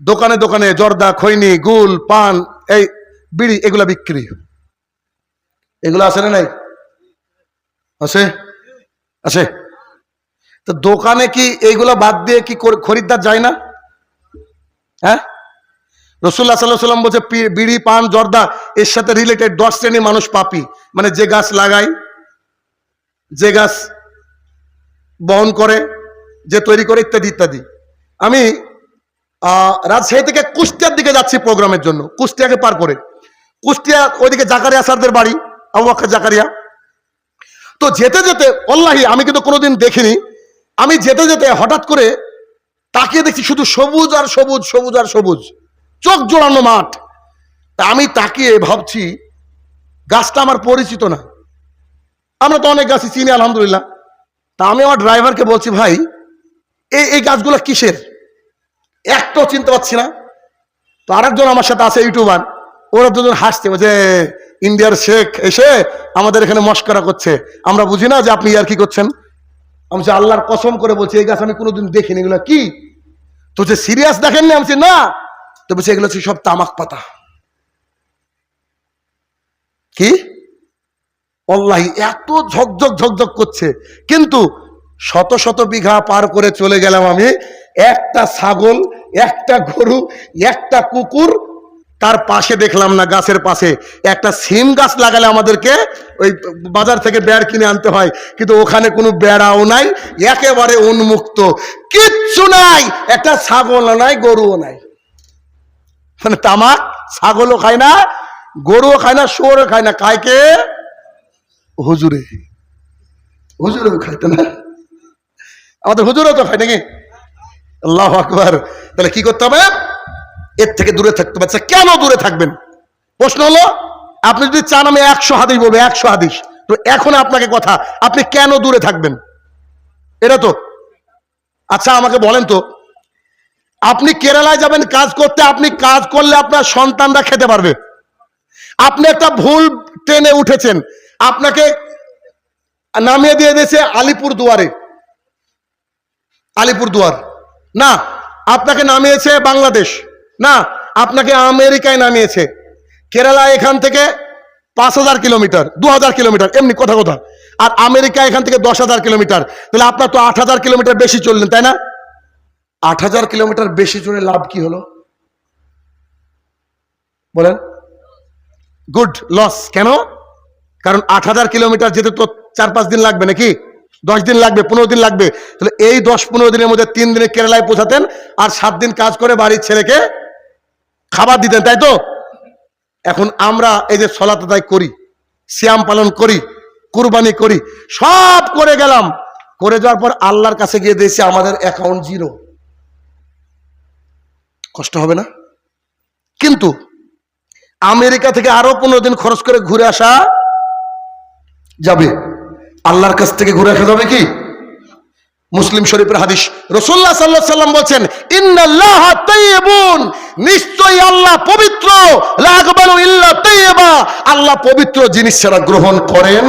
দোকানে দোকানে জর্দা, খৈনি, গুল, পান, এই বিড়ি, এগুলা বিক্রি। এগুলো আছে না নাই? আছে? আছে। তো দোকানে কি এইগুলা বাদ দিয়ে কি খরিদ্দার যায় না? হ্যাঁ? রসুল্লাহ সাল্লাহ সাল্লাম বলছে বিড়ি, পান, জর্দা, এর সাথে রিলেটেড দশ শ্রেণির মানুষ পাপি। মানে যে গাছ লাগায়, যে গাছ বহন করে, যে তৈরি করে ইত্যাদি ইত্যাদি। আমি রাজশাহী থেকে কুষ্টিয়ার দিকে যাচ্ছি প্রোগ্রামের জন্য, কুষ্টিয়াকে পার করে। কুষ্টিয়া ওইদিকে জাকারিয়া স্যারদের বাড়ি, আবু জাকারিয়া। তো যেতে যেতে অল্লাহি আমি কিন্তু কোনোদিন দেখিনি, আমি যেতে যেতে হঠাৎ করে তাকিয়ে দেখছি শুধু সবুজ আর সবুজ সবুজ আর সবুজ, চোখ জোড়ানো মাঠ। তা আমি তাকিয়ে ভাবছি, গাছটা আমার পরিচিত না। আমরা তো অনেক গাছই চিনি, আলহামদুলিল্লাহ। তা আমি আমার ড্রাইভারকে বলছি, ভাই, এই এই গাছগুলো কিসের? একটাও চিনতে পারছি না। তো আরেকজন আমার সাথে আছে ইউটিউবার। ওরা দুজন হাসছে বলছে ইন্ডিয়ার শেখ এসে আমাদের এখানে মস্করা করছে। আমরা বুঝি না যে আপনি আর কি করছেন। আমি বলছি, আল্লাহর কসম করে বলছি এই গাছ আমি কোনোদিন দেখিনি। এগুলো কি? তো যে সিরিয়াস দেখেননি? আমি না। তো বলছি এগুলো হচ্ছে সব তামাক পাতা। কি? অল্লাহি এত ঝকঝক ঝকঝক করছে। কিন্তু শত শত বিঘা পার করে চলে গেলাম আমি। একটা ছাগল একটা গরু, একটা কুকুর, তার পাশে দেখলাম না গাছের পাশে। একটা সিম গাছ লাগালে আমাদেরকে ওই বাজার থেকে বেড় কিনে আনতে হয়, কিন্তু ওখানে কোনো বেড়াও নাই, একেবারে উন্মুক্ত। কিচ্ছু নাই, একটা ছাগলও নাই, গরুও নাই। মানে তামাক ছাগলও খায় না, গরুও খায় না, শুয়োরও খায় না। খায় কে? হুজুরে। হুজুরে খাইতো না। আমাদের হুজুরও তো খায় নাকি? আল্লাহ আকবার। তাহলে কি করতে হবে? এর থেকে দূরে থাকতে হবে। আচ্ছা, কেন দূরে থাকবেন? প্রশ্ন হলো আপনি যদি চান আমি একশো হাদিস বলব একশো হাদিস। তো এখন আপনাকে কথা আপনি কেন দূরে থাকবেন? এটা তো। আচ্ছা আমাকে বলেন তো আপনি কেরালায় যাবেন কাজ করতে আপনি কাজ করলে আপনার সন্তানরা খেতে পারবে। আপনি একটা ভুল ট্রেনে উঠেছেন। আপনাকে নামিয়ে দিয়ে দিয়েছে আলিপুর দুয়ারে আলিপুর দুয়ার না, আপনাকে নামিয়েছে বাংলাদেশ। না, আপনাকে আমেরিকায় নামিয়েছে। কেরালা এখান থেকে পাঁচ হাজার কিলোমিটার, দু হাজার কিলোমিটার, এমনি কথা কথা। আর আমেরিকা এখান থেকে দশ হাজার কিলোমিটার। তাহলে আপনার তো আট হাজার কিলোমিটার বেশি চললেন, তাই না? আট হাজার কিলোমিটার বেশি চলে লাভ কি হলো? বলেন। Good, loss. কেন? কারণ আট হাজার কিলোমিটার যেতে তো চার পাঁচ দিন লাগবে নাকি? দশ দিন লাগবে, পনেরো দিন লাগবে। তাহলে এই দশ পনেরো দিনের মধ্যে তিন দিনে কেরালায় পৌঁছাতেন আর সাত দিন কাজ করে বাড়ির ছেলেকে খাবার দিতেন, তাই তো? এখন আমরা এই যে সলাত আদায় করি শ্যাম পালন করি, কুরবানি করি, সব করে গেলাম। করে যাওয়ার পর আল্লাহর কাছে গিয়ে দিয়েছি আমাদের অ্যাকাউন্ট জিরো কষ্ট হবে না? কিন্তু আমেরিকা থেকে আরও পনেরো দিন খরচ করে ঘুরে আসা যাবে। আল্লাহর কাছ থেকে ঘুরে আসা যাবে কি? মুসলিম শরীফের হাদিস। রসুল্লাহ সাল্লাহ সাল্লাম বলছেন নিশ্চয়ই আল্লাহ পবিত্র। আল্লাহ পবিত্র জিনিস ছাড়া গ্রহণ করেন।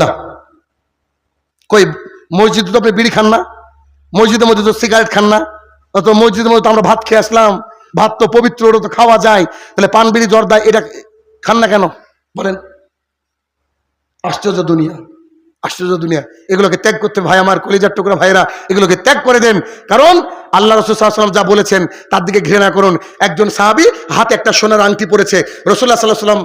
না। কই, মসজিদে তো আপনি বিড়ি খান না? মসজিদের মধ্যে তো সিগারেট খান না? অত মসজিদের মধ্যে তো আমরা ভাত খেয়ে আসলাম। ভাত তো পবিত্র, ওটা তো খাওয়া যায়। তাহলে পান বিড়ি জর্দা, এটা খান না কেন? বলেন। আশ্চর্য দুনিয়া। আশ্চর্য দুনিয়া। এগুলোকে ত্যাগ করতে ভাই, আমার কলিজার টুকরা ভাইরা এগুলোকে ত্যাগ করে দেন। কারণ আল্লাহ রসুল্লাহাম যা বলেছেন, তার দিকে ঘৃণা করুন। একজন সাহাবি হাতে একটা সোনার আংটি পরেছে। রসুল্লাহ সাল্লাহ সাল্লাম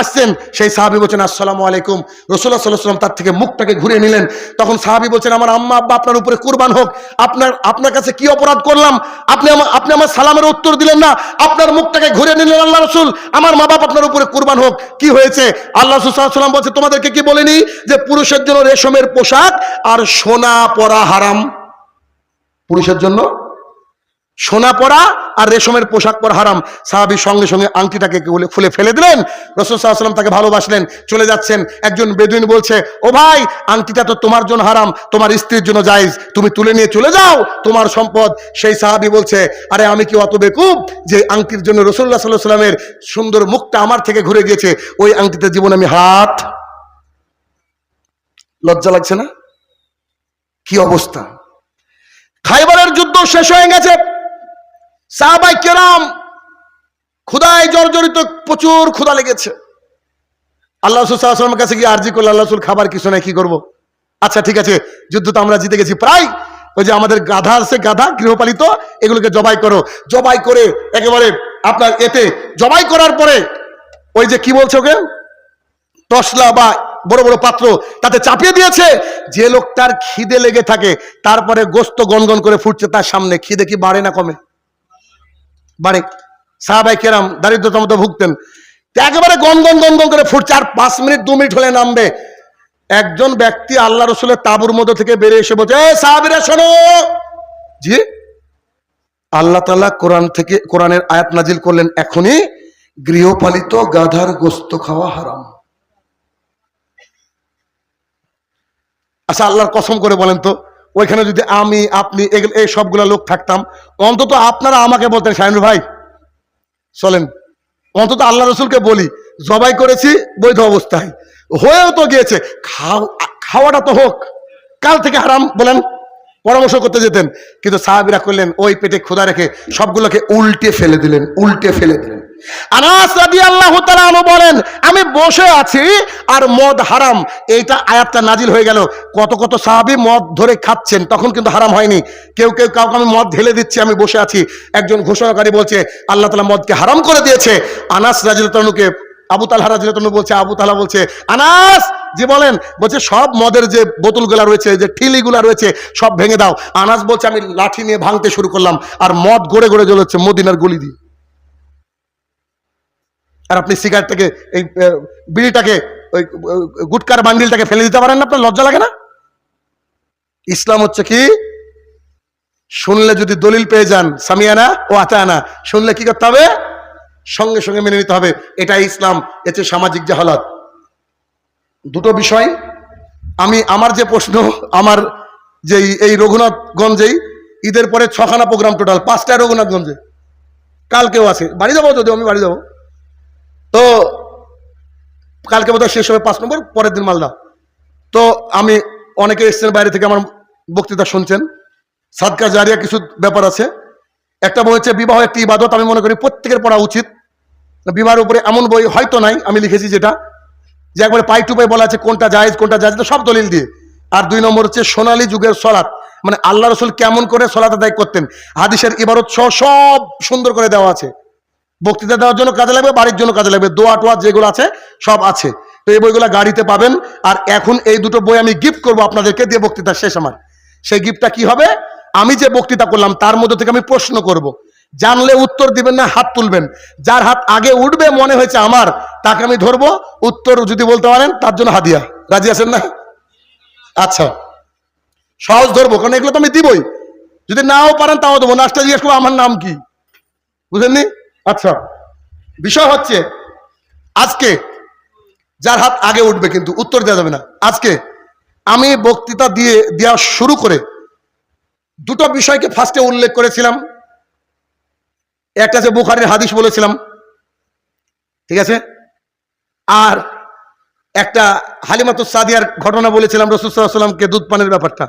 আসছেন। সেই সাহাবি বলছেন, আসসালামু আলাইকুম। রসুল্লাহ সাল্লাহ সাল্লাম তার থেকে মুখটাকে ঘুরে নিলেন। তখন সাহাবি বলছেন, আমার আম্মা আব্বা আপনার উপরে কুরবান হোক। আপনার আপনার কাছে কি অপরাধ করলাম? আপনি আমার আপনি আমার সালামের উত্তর দিলেন না। আপনার মুখটাকে ঘুরে নিলেন আল্লাহ রসুল। আমার মা বাপ আপনার উপরে কুরবান হোক। কি হয়েছে? আল্লাহ রসুল সাল্লাল্লাহু আলাইহি ওয়াসাল্লাম বলছে, তোমাদেরকে কি বলেনি? যে পুরুষের জন্য রেশমের পোশাক আর সোনা পরা হারাম। পুরুষের জন্য সোনা পরা আর রেশমের পোশাক পরা হারাম। সাহাবি সঙ্গে সঙ্গে আংটিটাকে খুলে ফেলে দিলেন? রসুল সাল্লাম তাকে ভালোবাসলেন, চলে যাচ্ছেন। একজন বেদুইন বলছে, ও ভাই, আংটিটা তো তোমার জন্য হারাম, তোমার স্ত্রীর জন্য জায়েজ, তুমি তুলে নিয়ে চলে যাও, তোমার সম্পদ। সেই সাহাবি বলছে, আরে আমি কি অত বেকুব যে আংটির জন্য রসুল্লাহ সাল্লাহ সাল্লামের সুন্দর মুখটা আমার থেকে ঘুরে গিয়েছে? ওই আংটিতে জীবন আমি হাত লজ্জা লাগছে না? কি অবস্থা? খাইবারের যুদ্ধ শেষ হয়ে গেছে। সাহাবাই কেরাম ক্ষুদায় জর্জরিত প্রচুর ক্ষুদা লেগেছে। আল্লাহ রসুল সাল্লামের কাছে গিয়ে আর্জি করল, আল্লাহ রসুল খাবার কিছু নাই, কি করব? আচ্ছা ঠিক আছে, যুদ্ধ তো আমরা জিতে গেছি। প্রায় ওই যে আমাদের গাধা আছে, গাধা, গৃহপালিত, এগুলোকে জবাই করো। জবাই করে একেবারে আপনার এতে জবাই করার পরে ওই যে কি বলছে ওকে? তসলা বা বড় বড় পাত্র তাতে চাপিয়ে দিয়েছে। যে লোকটার খিদে লেগে থাকে, তারপরে গোস্ত গনগন করে ফুটছে, তার সামনে খিদে কি বাড়ে না কমে? বাড়ে। সাহাবাই কেরাম দারিদ্রতার মতো ভুগতেন একেবারে গনগন গনগন করে ফুটছে, আর পাঁচ মিনিট, দু মিনিট হলে নামবে। একজন ব্যক্তি আল্লাহ রসুলের তাবুর মধ্যে থেকে বেরিয়ে এসে বলছে "এই সাহাবীরা, শোনো! জি? আল্লাহ তালা কোরআন থেকে, কোরআনের আয়াত নাজিল করলেন এখনই। গৃহপালিত গাধার গোস্ত খাওয়া হারাম। আচ্ছা আল্লাহর কসম করে বলেন তো, ওইখানে যদি আমি, আপনি, এই সবগুলো লোক থাকতাম, অন্তত আপনারা আমাকে বলতেন, শাহিন ভাই, চলেন, অন্তত আল্লাহ রসুলকে বলি, জবাই করেছি, বৈধ অবস্থায়। হয়েও তো গিয়েছে, খাও, খাওয়াটা তো হোক, কাল থেকে হারাম, বলেন। পরামর্শ করতে যেতেন। কিন্তু সাহাবিরা করলেন, ওই পেটে ক্ষুধা রেখে সবগুলোকে উল্টে ফেলে দিলেন, উল্টে ফেলে দিলেন। আনাস বলেন, আমি বসে আছি আর মদ হারাম। এইটা আয়াতটা নাজিল হয়ে গেল। কত কত সাহাবী মদ ধরে খাচ্ছেন, তখন কিন্তু হারাম হয়নি। কেউ কেউ কাউকে আমি মদ ঢেলে দিচ্ছি, আমি বসে আছি। একজন ঘোষণাকারী বলছে, আল্লাহ তালা মদকে হারাম করে দিয়েছে। আনাস রাজিয়াল্লাহুকে আবু তালহা রাজিয়াল্লাহু বলছে, আবু তালহা বলছে, আনাস! যে বলেন, বলছে, সব মদের যে বোতলগুলা রয়েছে, যে ঠিলিগুলা রয়েছে, সব ভেঙে দাও। আনাস বলছে, আমি লাঠি নিয়ে ভাঙতে শুরু করলাম, আর মদ গড়ে গড়ে জ্বলেছে মদিনার গলি দিয়ে। আর আপনি সিগারেটটাকে, এই বিড়িটাকে, ওই গুটকার বান্ডিলটাকে ফেলে দিতে পারেন না, আপনার লজ্জা লাগে না? ইসলাম হচ্ছে কি? শুনলে যদি দলিল পেয়ে যান, সামিয়ানা ও আতায়ানা, শুনলে কি করতে হবে? সঙ্গে সঙ্গে মেনে নিতে হবে। এটাই ইসলাম, এতে সামাজিক যে জাহালাত। দুটো বিষয়, আমি আমার যে প্রশ্ন, আমার যে এই রঘুনাথগঞ্জেই ঈদের পরে ছখানা প্রোগ্রাম টোটাল পাঁচটা রঘুনাথগঞ্জে। কালকেও আছে। বাড়ি যাব যদি আমি বাড়ি যাব। তো কালকে বোধহয় শেষ হবে পাঁচ নম্বর, পরের দিন মালদা। তো আমি অনেকে এসছেন বাইরে থেকে, আমার বক্তৃতা শুনছেন। সাদকা জারিয়া কিছু ব্যাপার আছে। একটা বই হচ্ছে বিবাহ একটি ইবাদত, আমি মনে করি প্রত্যেকের পড়া উচিত। বিবাহের উপরে এমন বই হয়তো নাই, আমি লিখেছি যেটা, যে একবারে পাই টু পাই বলা আছে কোনটা জায়েজ কোনটা জায়েজ সব দলিল দিয়ে। আর দুই নম্বর হচ্ছে সোনালী যুগের সলাৎ। মানে আল্লাহ রসুল কেমন করে সলাৎ আদায় করতেন। হাদিসের ইবারত সহ সব সুন্দর করে দেওয়া আছে। বক্তৃতা দেওয়ার জন্য কাজে লাগবে, বাড়ির জন্য কাজে লাগবে। দোয়া টোয়া যেগুলো আছে, সব আছে। তো এই বইগুলো গাড়িতে পাবেন। আর এখন এই দুটো বই আমি গিফট করব আপনাদেরকে দিয়ে বক্তৃতা শেষ আমার। সেই গিফটটা কি হবে? আমি যে বক্তৃতা করলাম, তার মধ্যে থেকে আমি প্রশ্ন করব। জানলে উত্তর দিবেন না, হাত তুলবেন। যার হাত আগে উঠবে, মনে হয়েছে আমার, তাকে আমি ধরবো। উত্তর যদি বলতে পারেন, তার জন্য হাদিয়া। রাজি আছেন না? আচ্ছা। সহজ ধরবো, কারণ এগুলো তো আমি দিবই। যদি নাও পারেন, তাও দেবো। নাচটা জিজ্ঞেস করব, আমার নাম কি? বুঝলেননি আচ্ছা। বিষয় হচ্ছে, আজকে যার হাত আগে উঠবে কিন্তু উত্তর দেওয়া যাবে না। আজকে আমি বক্তৃতা দিয়ে, দেওয়া শুরু করে দুটো বিষয়কে ফার্স্টে উল্লেখ করেছিলাম। একটা যে বুখারের হাদিস বলেছিলাম, ঠিক আছে? আর একটা হালিমাতুস সাদিয়ার ঘটনা বলেছিলাম রসুলামকে দুধ পানের ব্যাপারটা।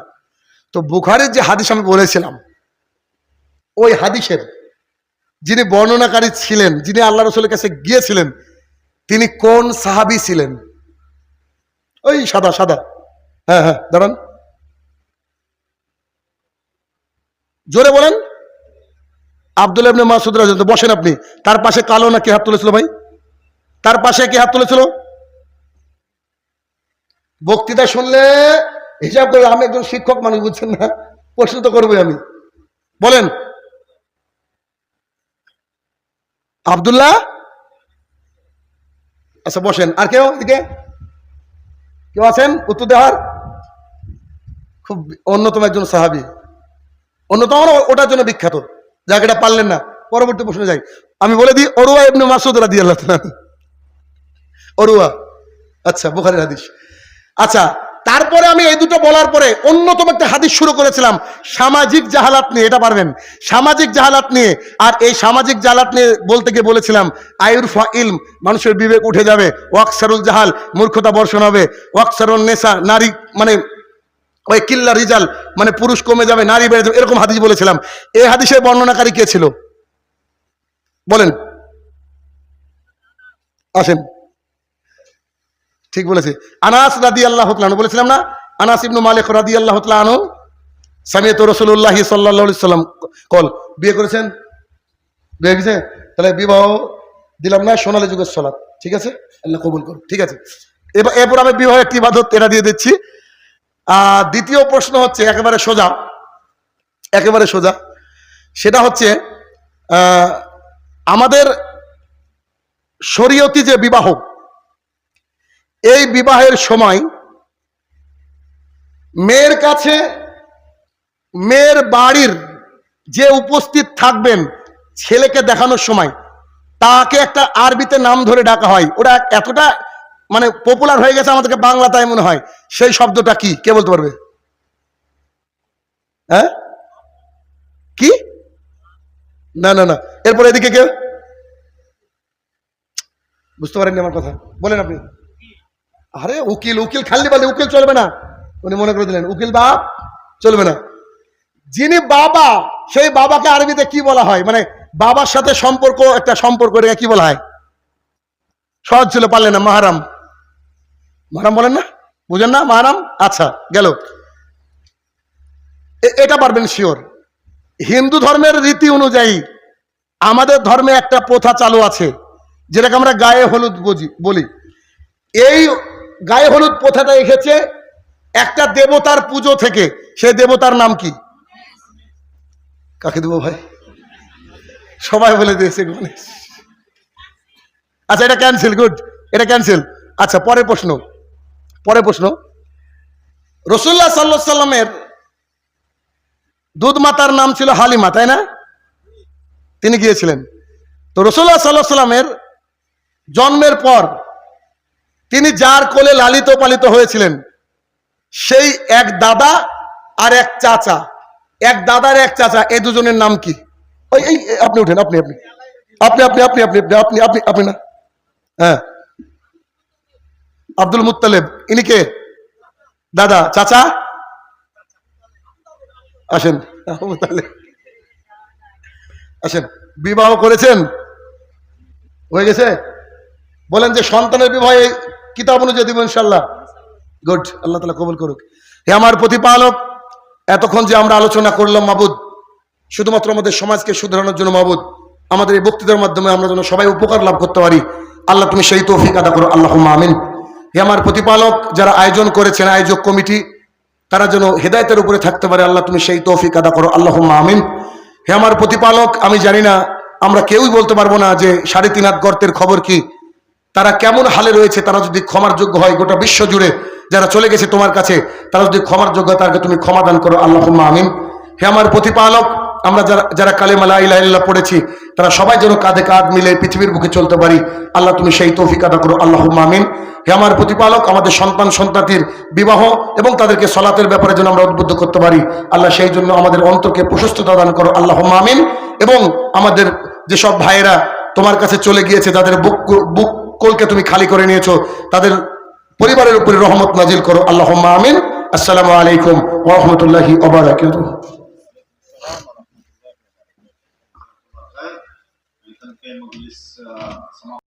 তো বুখারের যে হাদিস আমি বলেছিলাম, ওই হাদিসের যিনি বর্ণনাকারী ছিলেন, যিনি আল্লাহ রসুলের কাছে গিয়েছিলেন, তিনি কোন সাহাবি ছিলেন? ওই সাদা সাদা। হ্যাঁ হ্যাঁ দাঁড়ান। জোরে বলেন। আব্দুল ইবনে মাসুদ রাজন বসেন আপনি। তার পাশে কালো না কে হাত তুলেছিল ভাই? তার পাশে কে হাত তুলেছিল? বক্তৃতা শুনলে হিসাব করে, আমি একজন শিক্ষক মানুষ, বুঝছেন না? প্রশ্ন তো করবোই আমি। বলেন, আব্দুল্লাহ? আচ্ছা বসেন। আর কেউ এদিকে? কেউ আছেন? উত্তর দেওয়ার? খুব অন্যতম একজন সাহাবি। অন্যতম, ওটার জন্য বিখ্যাত। জায়গাটা পারলেন না। পরবর্তী প্রশ্নে যাই। আমি বলে দিই, অরুয়া ইবনে মাসুদ রাদি আল্লাহ অরুয়া। আচ্ছা বুখারের হাদিস। আচ্ছা তারপরে আমি এই দুটো বলার পরে অন্যতম একটা হাদিস শুরু করেছিলাম, সামাজিক জাহালাত নিয়ে। এটা পারবেন? সামাজিক জাহালাত নিয়ে। আর এই সামাজিক জাহালাত নিয়ে বলতে গিয়ে বলেছিলাম আয়ুরফা ইলম, মানুষের বিবেক উঠে যাবে। ওয়াকসারুল জাহাল, মূর্খতা বর্ষণ হবে। ওয়াকসারুল নেশা নারী মানে ওই কিল্লা রিজাল মানে পুরুষ কমে যাবে নারী বেড়ে যাবে এরকম হাদিস বলেছিলাম। এই হাদিসের বর্ণনাকারী কে ছিল? বলেন। আসেন। ঠিক বলেছে। আনাস রাদি আল্লাহ বলেছিলাম না? আনাস ইবনু মালিক রাদি আল্লাহ আনু সামিয়ত রসুল্লাহ সাল্লাহ সাল্লাম কল বিয়ে করেছেন? বিয়ে গেছে তাহলে বিবাহ দিলাম না সোনালী যুগের সলাপ ঠিক আছে? আল্লাহ কবুল করুন ঠিক আছে। এবার এরপর আমি বিবাহ একটি ইবাদত এটা দিয়ে দিচ্ছি। দ্বিতীয় প্রশ্ন হচ্ছে একেবারে সোজা। একেবারে সোজা। সেটা হচ্ছে আমাদের শরীয়তি যে বিবাহ, এই বিবাহের সময় মেয়ের কাছে মেয়ের বাড়ির যে উপস্থিত থাকবেন ছেলেকে দেখানোর সময়, তাকে একটা আরবিতে নাম ধরে ডাকা হয়। ওটা এতটা মানে পপুলার হয়ে গেছে আমাদেরকে বাংলা তাই মনে হয়। সেই শব্দটা কি? কে বলতে পারবে? হ্যাঁ? কি? না না না। এরপর এদিকে কেউ বুঝতে পারেননি আমার কথা। বলেন আপনি। আরে, উকিল উকিল খালি বলে উকিল চলবে না। উনি মনে করে দিলেন, উকিল বাপ চলবে না। যিনি বাবা, সেই বাবাকে আরবিতে কি বলা হয়? মানে বাবার সাথে সম্পর্ক, একটা সম্পর্ক এটাকে কি বলা হয়? সহজ ছিল, পারলেন না, মাহারাম। মাহারাম বলেন না? বুঝেন না? মাহারাম আচ্ছা গেল। এটা পারবেন শিওর। হিন্দু ধর্মের রীতি অনুযায়ী আমাদের ধর্মে একটা প্রথা চালু আছে, যেটাকে আমরা গায়ে হলুদ বুঝি, বলি। এই গায়ে হলুদ প্রথাটা এসেছে একটা দেবতার পুজো থেকে। সেই দেবতার নাম কি? কাকে দেবো ভাই? সবাই বলে দিয়েছে গণেশ। আচ্ছা এটা ক্যান্সেল গুড এটা ক্যান্সেল আচ্ছা পরের প্রশ্ন। পরের প্রশ্ন, রসুল্লাহ সাল্লাহ সাল্লামের দুধ মাতার নাম ছিল হালিমা, তাই না? তিনি গিয়েছিলেন। তো রসুল্লাহ সাল্লাহ সাল্লামের জন্মের পর তিনি যার কোলে লালিত পালিত হয়েছিলেন, সেই এক দাদা আর এক চাচা। এক দাদার এক চাচা এই দুজনের নাম কি? ওই, এই, আপনি উঠেন আপনি। আপনি আপনি আপনি আপনি আপনি আপনি আপনি আপনি না। হ্যাঁ। আব্দুল মুত্তালেব, ইনি কে? দাদা, চাচা? আসেন। আসেন। বিবাহ করেছেন? হয়ে গেছে? বলেন যে সন্তানের বিবাহে কিতাব অনুযায়ী দিব ইনশাল্লাহ গুড, আল্লাহ তালা কবুল করুক। হে আমার প্রতিপালক, এতক্ষণ যে আমরা আলোচনা করলাম মাবুদ, শুধুমাত্র আমাদের সমাজকে শুধরানোর জন্য মাবুদ, আমাদের এই বক্তৃতার মাধ্যমে আমরা যেন সবাই উপকার লাভ করতে পারি। আল্লাহ তুমি সেই তৌফিক আদা করো। আল্লাহ আমিন। হে আমার প্রতিপালক, যারা আয়োজন করেছেন আয়োজক কমিটি, তারা যেন হেদায়তের উপরে থাকতে পারে। আল্লাহ, তুমি সেই তৌফিক আদা করো। আল্লাহ আমিন। হে আমার প্রতিপালক, আমি জানি না, আমরা কেউই বলতে পারব না যে সাড়ে তিন গর্তের খবর কি। তারা কেমন হালে রয়েছে, তারা যদি ক্ষমার যোগ্য হয়, গোটা বিশ্ব জুড়ে যারা চলে গেছে তোমার কাছে, তারা যদি ক্ষমার যোগ্য তাদেরকে তুমি ক্ষমা দান করো। আল্লাহ আমিন। হে আমার প্রতিপালক আমরা যারা যারা ইলাহ পড়েছি, তারা সবাই যেন কাঁধে কাঁধ মিলে পৃথিবীর বুকে চলতে পারি। আল্লাহ, তুমি সেই তৌফিক আদা করো। আল্লাহ মামিন হে আমার প্রতিপালক, আমাদের সন্তান, সন্তাতির বিবাহ এবং তাদেরকে সলাতের ব্যাপারে যেন আমরা উদ্বুদ্ধ করতে পারি। আল্লাহ, সেই জন্য আমাদের অন্তরকে প্রশস্ততা দান করো। আল্লাহ মামিন এবং আমাদের যেসব ভাইয়েরা তোমার কাছে চলে গিয়েছে, তাদের বুক বুক কোলকে তুমি খালি করে নিয়েছো, তাদের পরিবারের উপরে রহমত নাজিল করো। আল্লাহ আমিন। আসসালামু আলাইকুম ওরহমতুল্লাহি ওবারাকাতুহু tema, mas uh,